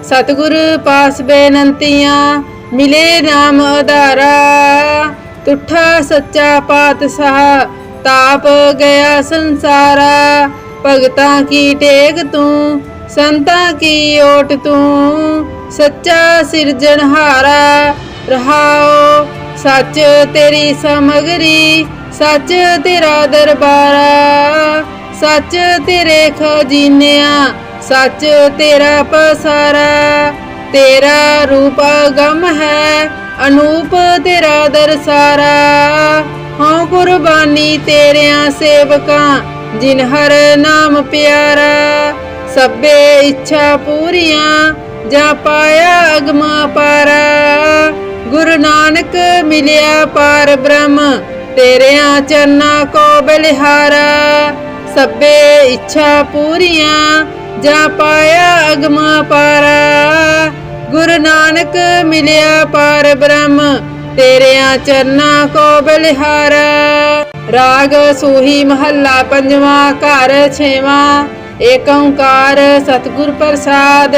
ਸਤਿਗੁਰ ਪਾਸ ਬੇਨੰਤੀਆਂ, ਮਿਲੇ ਨਾਮ ਆਧਾਰਾ ਤੁਠਾ ਸੱਚਾ ਪਾਤਸ਼ਾਹ, ਤਾਪ ਗਿਆ ਸੰਸਾਰਾ। ਭਗਤਾਂ ਕੀ ਟੇਕ ਤੂੰ, ਸੰਤਾਂ ਕੀ ਓਟ ਤੂੰ? ਸੱਚਾ ਸਿਰਜਣਹਾਰਾ ਰਹਾਓ। ਸੱਚ ਤੇਰੀ ਸਮਗਰੀ, ਸੱਚ ਤੇਰਾ ਦਰਬਾਰਾ। ਸੱਚ ਤੇਰੇ ਖਜ਼ੀਨਿਆਂ, ਸੱਚ ਤੇਰਾ ਪਸਾਰਾ। ਤੇਰਾ ਰੂਪ ਗਮ ਹੈ, ਅਨੂਪ ਤੇਰਾ ਦਰਸਾਰਾ। ਹਾਂ ਕੁਰਬਾਨੀ ਤੇਰਿਆਂ ਸੇਵਕਾਂ, ਜਿਨ ਹਰ ਨਾਮ ਪਿਆਰਾ। ਸਭੇ ਇੱਛਾ ਪੂਰੀਆਂ ਜਾ ਪਾਇਆ ਅਗਮਾ ਪਾਰਾ। ਗੁਰੂ ਨਾਨਕ ਮਿਲਿਆ ਪਾਰ ਬ੍ਰਹਮ, ਤੇਰਿਆਂ ਚਰਨਾਂ ਕੋ ਬਲਿਹਾਰਾ। ਸਭੇ ਇੱਛਾ ਪੂਰੀਆਂ, ਜਾਂ ਪਾਇਆ ਅਗਮਾ ਪਾਰਾ। ਗੁਰੂ ਨਾਨਕ ਮਿਲਿਆ ਪਾਰ ਬ੍ਰਹਮ, ਤੇਰਿਆਂ ਚਰਨਾਂ ਕੋ ਬਲਿਹਾਰਾ। ਰਾਗ ਸੂਹੀ ਮਹੱਲਾ ਪੰਜਵਾਂ, ਘਰ ਛੇਵਾਂ। ਏਕ ਓੰਕਾਰ ਸਤਿਗੁਰ ਪ੍ਰਸਾਦ।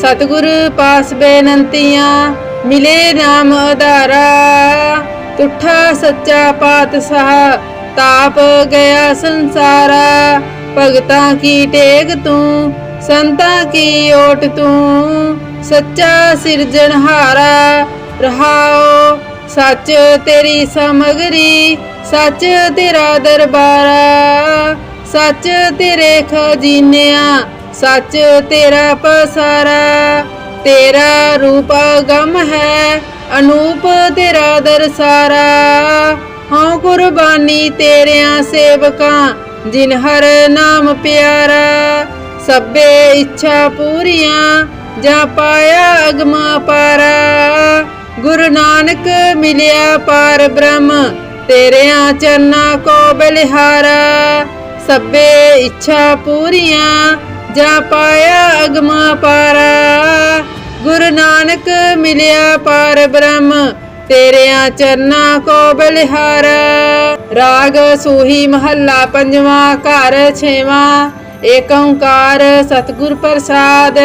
ਸਤਿਗੁਰ ਪਾਸ ਬੇਨੰਤੀਆਂ, ਮਿਲੇ ਨਾਮ ਆਧਾਰਾ ਤੁਠਾ ਸੱਚਾ ਪਾਤਸ਼ਾਹ, ਤਾਪ ਗਿਆ ਸੰਸਾਰਾ। ਭਗਤਾਂ ਕੀ ਟੇਕ ਤੂੰ, ਸੰਤਾਂ ਕੀ ਓਟ ਤੂੰ? ਸੱਚਾ ਸਿਰਜਣਹਾਰਾ ਰਹਾਓ। ਸੱਚ ਤੇਰੀ ਸਮਗਰੀ, ਸੱਚ ਤੇਰਾ ਦਰਬਾਰਾ। ਸੱਚ ਤੇਰੇ ਖਜ਼ੀਨਿਆਂ ਸੱਚ ਤੇਰਾ ਪਸਾਰਾ, ਤੇਰਾ ਰੂਪ ਗਮ ਹੈ, ਅਨੂਪ ਤੇਰਾ ਦਰਸਾਰਾ। ਹਾਂ ਕੁਰਬਾਨੀ ਤੇਰਿਆਂ ਸੇਵਕਾਂ, ਜਿਨ ਹਰ ਨਾਮ ਪਿਆਰਾ। ਸਭੇ ਇੱਛਾ ਪੂਰੀਆਂ, ਜਾਂ ਪਾਇਆ ਅਗਮਾ ਪਾਰਾ। ਗੁਰੂ ਨਾਨਕ ਮਿਲਿਆ ਪਾਰ ਬ੍ਰਹਮ, ਤੇਰਿਆਂ ਚਰਨਾਂ ਕੋ ਬਲਿਹਾਰਾ। ਸਭੇ ਇੱਛਾ ਪੂਰੀਆਂ ਜਾ ਪਾਇਆ ਅਗਮਾ ਪਾਰਾ। ਗੁਰੂ ਨਾਨਕ ਮਿਲਿਆ ਪਾਰ ਬ੍ਰਹਮ, ਤੇਰਿਆਂ ਚਰਨਾਂ ਕੋ ਬਲਿਹਾਰਾ। ਰਾਗ ਸੂਹੀ ਮਹੱਲਾ ਪੰਜਵਾਂ, ਘਰ ਛੇਵਾਂ। ਏਕ ਓੰਕਾਰ ਸਤਿਗੁਰ ਪ੍ਰਸਾਦ।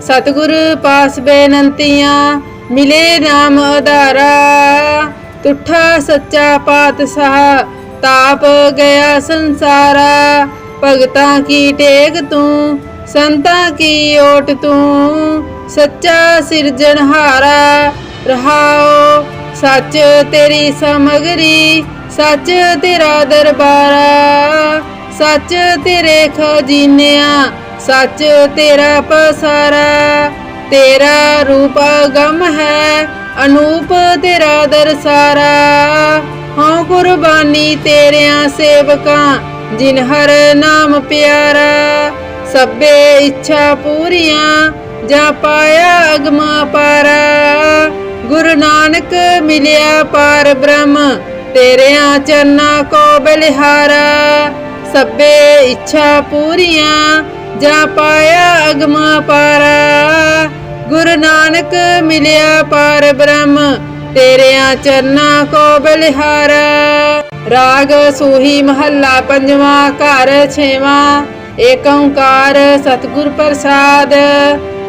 ਸਤਿਗੁਰ ਪਾਸ ਬੇਨੰਤੀਆਂ, ਮਿਲੇ ਨਾਮ ਆਧਾਰਾ ਤੁਠਾ ਸੱਚਾ ਪਾਤਸ਼ਾਹ, ਤਾਪ ਗਿਆ ਸੰਸਾਰਾ। ਭਗਤਾਂ ਕੀ ਟੇਕ ਤੂੰ? ਸੰਤਾਂ ਕੀ ਓਟ ਤੂੰ? ਸੱਚਾ ਸਿਰਜਣਹਾਰਾ ਰਹਾਓ। ਸੱਚ ਤੇਰੀ ਸਮਗਰੀ, ਸੱਚ ਤੇਰਾ ਦਰਬਾਰਾ। ਸੱਚ ਤੇਰੇ ਖਜ਼ੀਨਿਆਂ, ਸੱਚ ਤੇਰਾ ਪਸਾਰਾ। ਤੇਰਾ ਰੂਪ ਗਮ ਹੈ, ਅਨੂਪ ਤੇਰਾ ਦਰਸਾਰਾ। ਹਾਂ ਕੁਰਬਾਨੀ ਤੇਰਿਆਂ ਸੇਵਕਾਂ ਜਿਨ ਹਰ ਨਾਮ ਪਿਆਰਾ, ਸਭੇ ਇੱਛਾ ਪੂਰੀਆਂ, ਜਾਂ ਪਾਇਆ ਅਗਮਾ ਪਾਰਾ। ਗੁਰੂ ਨਾਨਕ ਮਿਲਿਆ ਪਾਰ ਬ੍ਰਹਮ, ਤੇਰਿਆਂ ਚਰਨਾਂ ਕੋ ਬਲਿਹਾਰਾ। ਸਭੇ ਇੱਛਾ ਪੂਰੀਆਂ, ਜਾਂ ਪਾਇਆ ਅਗਮਾ ਪਾਰਾ। ਗੁਰੂ ਨਾਨਕ ਮਿਲਿਆ ਪਾਰ ਬ੍ਰਹਮ, ਤੇਰਿਆਂ ਚਰਨਾਂ ਕੋ ਬਲਿਹਾਰਾ। ਰਾਗ ਸੂਹੀ ਮਹੱਲਾ ਪੰਜਵਾਂ, ਘਰ ਛੇਵਾਂ। ਏਕ ਓੰਕਾਰ ਸਤਿਗੁਰ ਪ੍ਰਸਾਦ,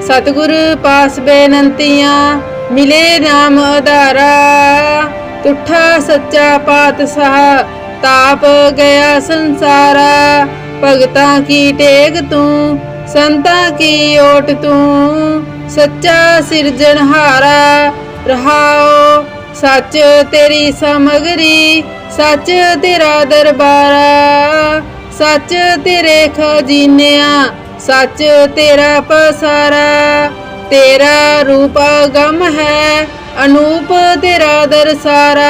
ਸਤਿਗੁਰ ਪਾਸ ਬੇਨੰਤੀਆਂ, ਮਿਲੇ ਨਾਮ ਆਧਾਰਾ ਤੁਠਾ ਸੱਚਾ ਪਾਤਸ਼ਾਹ, ਤਾਪ ਗਿਆ ਸੰਸਾਰਾ। ਭਗਤਾਂ ਕੀ ਟੇਕ ਤੂੰ, ਸੰਤਾਂ ਕੀ ਓਟ ਤੂੰ? ਸੱਚਾ ਸਿਰਜਣਹਾਰਾ, ਰਹਾਓ, ਸੱਚ ਤੇਰੀ ਸਮਗਰੀ। ਸੱਚ ਤੇਰਾ ਦਰਬਾਰਾ, ਸੱਚ ਤੇਰੇ ਖਜ਼ੀਨਿਆਂ, ਸੱਚ ਤੇਰਾ ਪਸਾਰਾ। ਤੇਰਾ ਰੂਪ ਗਮ ਹੈ, ਅਨੂਪ ਤੇਰਾ ਦਰਸਾਰਾ।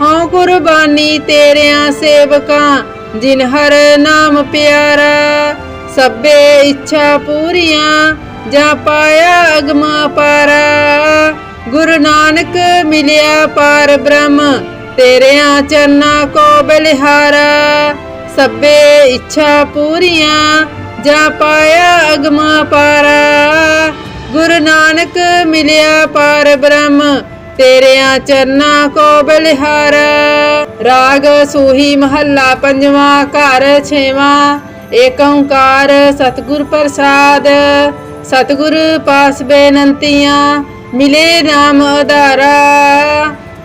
ਹਾਂ ਕੁਰਬਾਨੀ ਤੇਰਿਆਂ ਸੇਵਕਾਂ, ਜਿਨ ਹਰ ਨਾਮ ਪਿਆਰਾ। ਸਭੇ ਇੱਛਾ ਪੂਰੀਆਂ, ਜਾਂ ਪਾਇਆ ਅਗਮਾ ਪਾਰਾ। ਗੁਰੂ ਨਾਨਕ ਮਿਲਿਆ ਪਾਰ ਬ੍ਰਹਮ ਤੇਰਿਆਂ ਚਰਨਾਂ ਕੋ ਬਲਿਹਾਰਾ, ਸਭੇ ਇੱਛਾ ਪੂਰੀਆਂ, ਜਾਂ ਪਾਇਆ ਅਗਮਾ ਪਾਰਾ। ਗੁਰੂ ਨਾਨਕ ਮਿਲਿਆ ਪਾਰ ਬ੍ਰਹਮ, ਤੇਰਿਆਂ ਚਰਨਾਂ ਕੋ ਬਲਿਹਾਰਾ। ਰਾਗ ਸੂਹੀ ਮਹੱਲਾ ਪੰਜਵਾਂ, ਘਰ ਛੇਵਾਂ, ਏਕ ਓੰਕਾਰ ਸਤਿਗੁਰ ਪ੍ਰਸਾਦ। ਸਤਿਗੁਰ ਪਾਸ ਬੇਨੰਤੀਆਂ, ਮਿਲੇ ਨਾਮ ਆਧਾਰਾ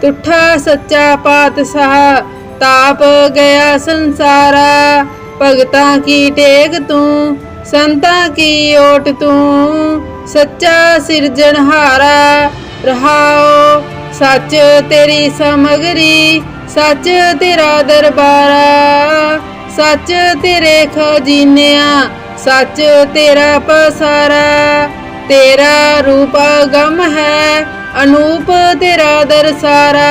ਤੁਠਾ ਸੱਚਾ ਪਾਤਸ਼ਾਹ, ਤਾਪ ਗਿਆ ਸੰਸਾਰਾ। ਭਗਤਾਂ ਕੀ ਟੇਕ ਤੂੰ, ਸੰਤਾਂ ਕੀ ਓਟ ਤੂੰ? ਸੱਚਾ ਸਿਰਜਣਹਾਰਾ ਰਹਾਓ। ਸੱਚ ਤੇਰੀ ਸਮਗਰੀ, ਸੱਚ ਤੇਰਾ ਦਰਬਾਰਾ। ਸੱਚ ਤੇਰੇ ਖਜ਼ੀਨਿਆਂ, ਸੱਚ ਤੇਰਾ ਪਸਾਰਾ। ਤੇਰਾ ਰੂਪ ਗਮ ਹੈ ਅਨੂਪ ਤੇਰਾ ਦਰਸਾਰਾ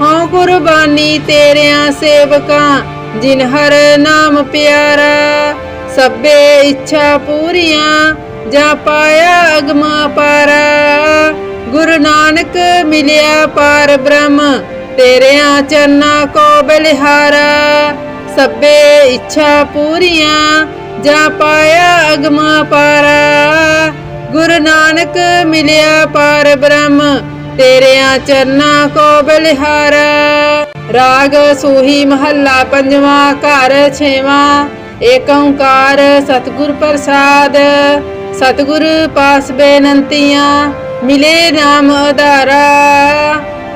ਹਾਂ ਕੁਰਬਾਨੀ ਤੇਰਿਆਂ ਸੇਵਕਾਂ, ਜਿਨ ਹਰ ਨਾਮ ਪਿਆਰਾ। ਸਭੇ ਇੱਛਾ ਪੂਰੀਆਂ, ਜਾਂ ਪਾਇਆ ਅਗਮਾ ਪਾਰਾ। ਗੁਰੂ ਨਾਨਕ ਮਿਲਿਆ ਪਾਰ ਬ੍ਰਹਮ, ਤੇਰਿਆਂ ਚਰਨਾਂ ਕੋ ਬਲਿਹਾਰਾ। ਸਭੇ ਇੱਛਾ ਪੂਰੀਆਂ, ਜਾ ਪਾਇਆ ਅਗਮਾ ਪਾਰਾ। ਗੁਰੂ ਨਾਨਕ ਮਿਲਿਆ ਪਾਰ ਬ੍ਰਹਮ, ਤੇਰਿਆਂ ਚਰਨਾਂ ਕੋ ਬਲਿਹਾਰਾ। ਰਾਗ ਸੂਹੀ ਮਹੱਲਾ ਪੰਜਵਾਂ, ਘਰ ਛੇਵਾਂ, ਏਕ ਓੰਕਾਰ ਸਤਿਗੁਰ ਪ੍ਰਸਾਦ। ਸਤਿਗੁਰ ਪਾਸ ਬੇਨੰਤੀਆਂ, ਮਿਲੇ ਨਾਮ ਆਧਾਰਾ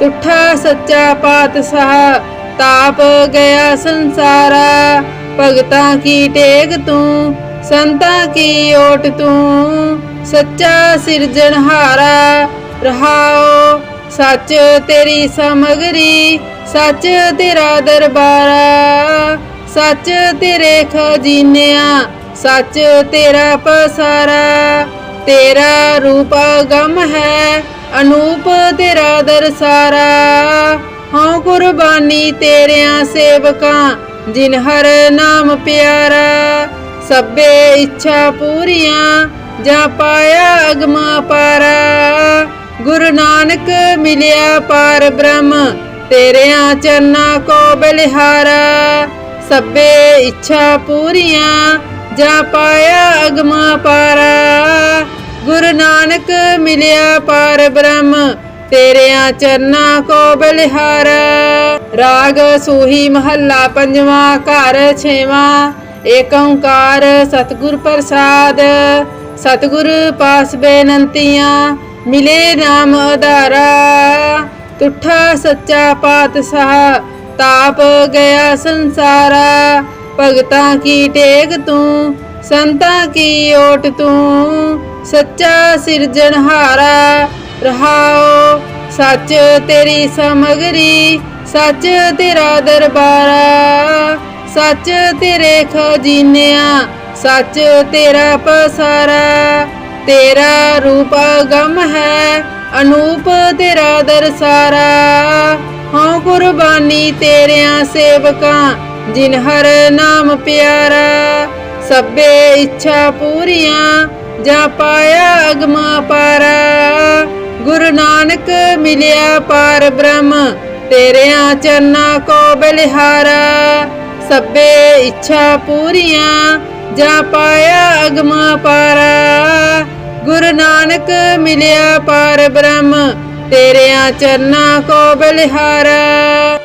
ਤੁਠਾ ਸੱਚਾ ਪਾਤਸ਼ਾਹ, ਤਾਪ ਗਿਆ ਸੰਸਾਰਾ। ਭਗਤਾਂ ਕੀ ਟੇਕ ਤੂੰ, ਸੰਤਾਂ ਕੀ ਓਟ ਤੂੰ? ਸੱਚਾ ਸਿਰਜਣਹਾਰਾ ਰਹਾਓ, ਸੱਚ ਤੇਰੀ ਸਮਗਰੀ, ਸੱਚ ਤੇਰਾ ਦਰਬਾਰਾ, ਸੱਚ ਤੇਰੇ ਖਜ਼ੀਨਿਆਂ, ਸੱਚ ਤੇਰਾ ਪਸਾਰਾ। ਤੇਰਾ ਰੂਪ ਗਮ ਹੈ, ਅਨੂਪ ਤੇਰਾ ਦਰਸਾਰਾ। ਹਾਂ ਕੁਰਬਾਨੀ ਤੇਰਿਆਂ ਸੇਵਕਾਂ, ਜਿਨ ਹਰ ਨਾਮ ਪਿਆਰਾ, ਸਭੇ ਇੱਛਾ ਪੂਰੀਆਂ ਜਾ ਪਾਇਆ ਅਗਮਾ ਪਾਰਾ। ਗੁਰੂ ਨਾਨਕ ਮਿਲਿਆ ਪਾਰ ਬ੍ਰਹਮ, ਤੇਰਿਆਂ ਚਰਨਾਂ ਕੋ ਬਲਿਹਾਰਾ। ਸਭੇ ਇੱਛਾ ਪੂਰੀਆਂ, ਜਾਂ ਪਾਇਆ ਅਗਮਾ ਪਾਰਾ। ਗੁਰੂ ਨਾਨਕ ਮਿਲਿਆ ਪਾਰ ਬ੍ਰਹਮ, ਤੇਰਿਆਂ ਚਰਨਾਂ ਕੋ ਬਲਿਹਾਰਾ। ਰਾਗ ਸੂਹੀ ਮਹੱਲਾ ਪੰਜਵਾਂ, ਘਰ ਛੇਵਾਂ, ਏਕ ਓੰਕਾਰ ਸਤਿਗੁਰ ਪ੍ਰਸਾਦ। ਸਤਿਗੁਰ ਪਾਸ ਬੇਨੰਤੀਆਂ, ਮਿਲੇ ਨਾਮ ਆਧਾਰਾ ਤੁਠਾ ਸੱਚਾ ਪਾਤਸ਼ਾਹ, ਤਾਪ ਗਿਆ ਸੰਸਾਰਾ। ਭਗਤਾਂ ਕੀ ਟੇਕ ਤੂੰ, ਸੰਤਾਂ ਕੀ ਓਟ ਤੂੰ? ਸੱਚਾ ਸਿਰਜਣਹਾਰਾ ਰਹਾਓ। ਸੱਚ ਤੇਰੀ ਸਮਗਰੀ, ਸੱਚ ਤੇਰਾ ਦਰਬਾਰਾ। ਸੱਚ ਤੇਰੇ ਖਜ਼ੀਨਿਆਂ ਸੱਚ ਤੇਰਾ ਪਸਾਰਾ, ਤੇਰਾ ਰੂਪ ਗਮ ਹੈ, ਅਨੂਪ ਤੇਰਾ ਦਰਸਾਰਾ। ਹਾਂ ਕੁਰਬਾਨੀ ਤੇਰਿਆਂ ਸੇਵਕਾਂ, ਜਿਨ ਹਰ ਨਾਮ ਪਿਆਰਾ। ਸਭੇ ਇੱਛਾ ਪੂਰੀਆਂ, ਜਾ ਪਾਇਆ ਅਗਮਾ ਪਾਰਾ। ਗੁਰੂ ਨਾਨਕ ਮਿਲਿਆ ਪਾਰ ਬ੍ਰਹਮ, ਤੇਰਿਆਂ ਚਰਨਾਂ ਕੋ ਬਲਿਹਾਰਾ। ਸਭੇ ਇੱਛਾ ਪੂਰੀਆਂ ਜਾ ਪਾਇਆ ਅਗਮਾ ਪਾਰਾ। ਗੁਰੂ ਨਾਨਕ ਮਿਲਿਆ ਪਾਰ ਬ੍ਰਹਮ ਤੇਰਿਆਂ ਚਰਨਾਂ ਕੋ ਬਲਿਹਾਰਾ।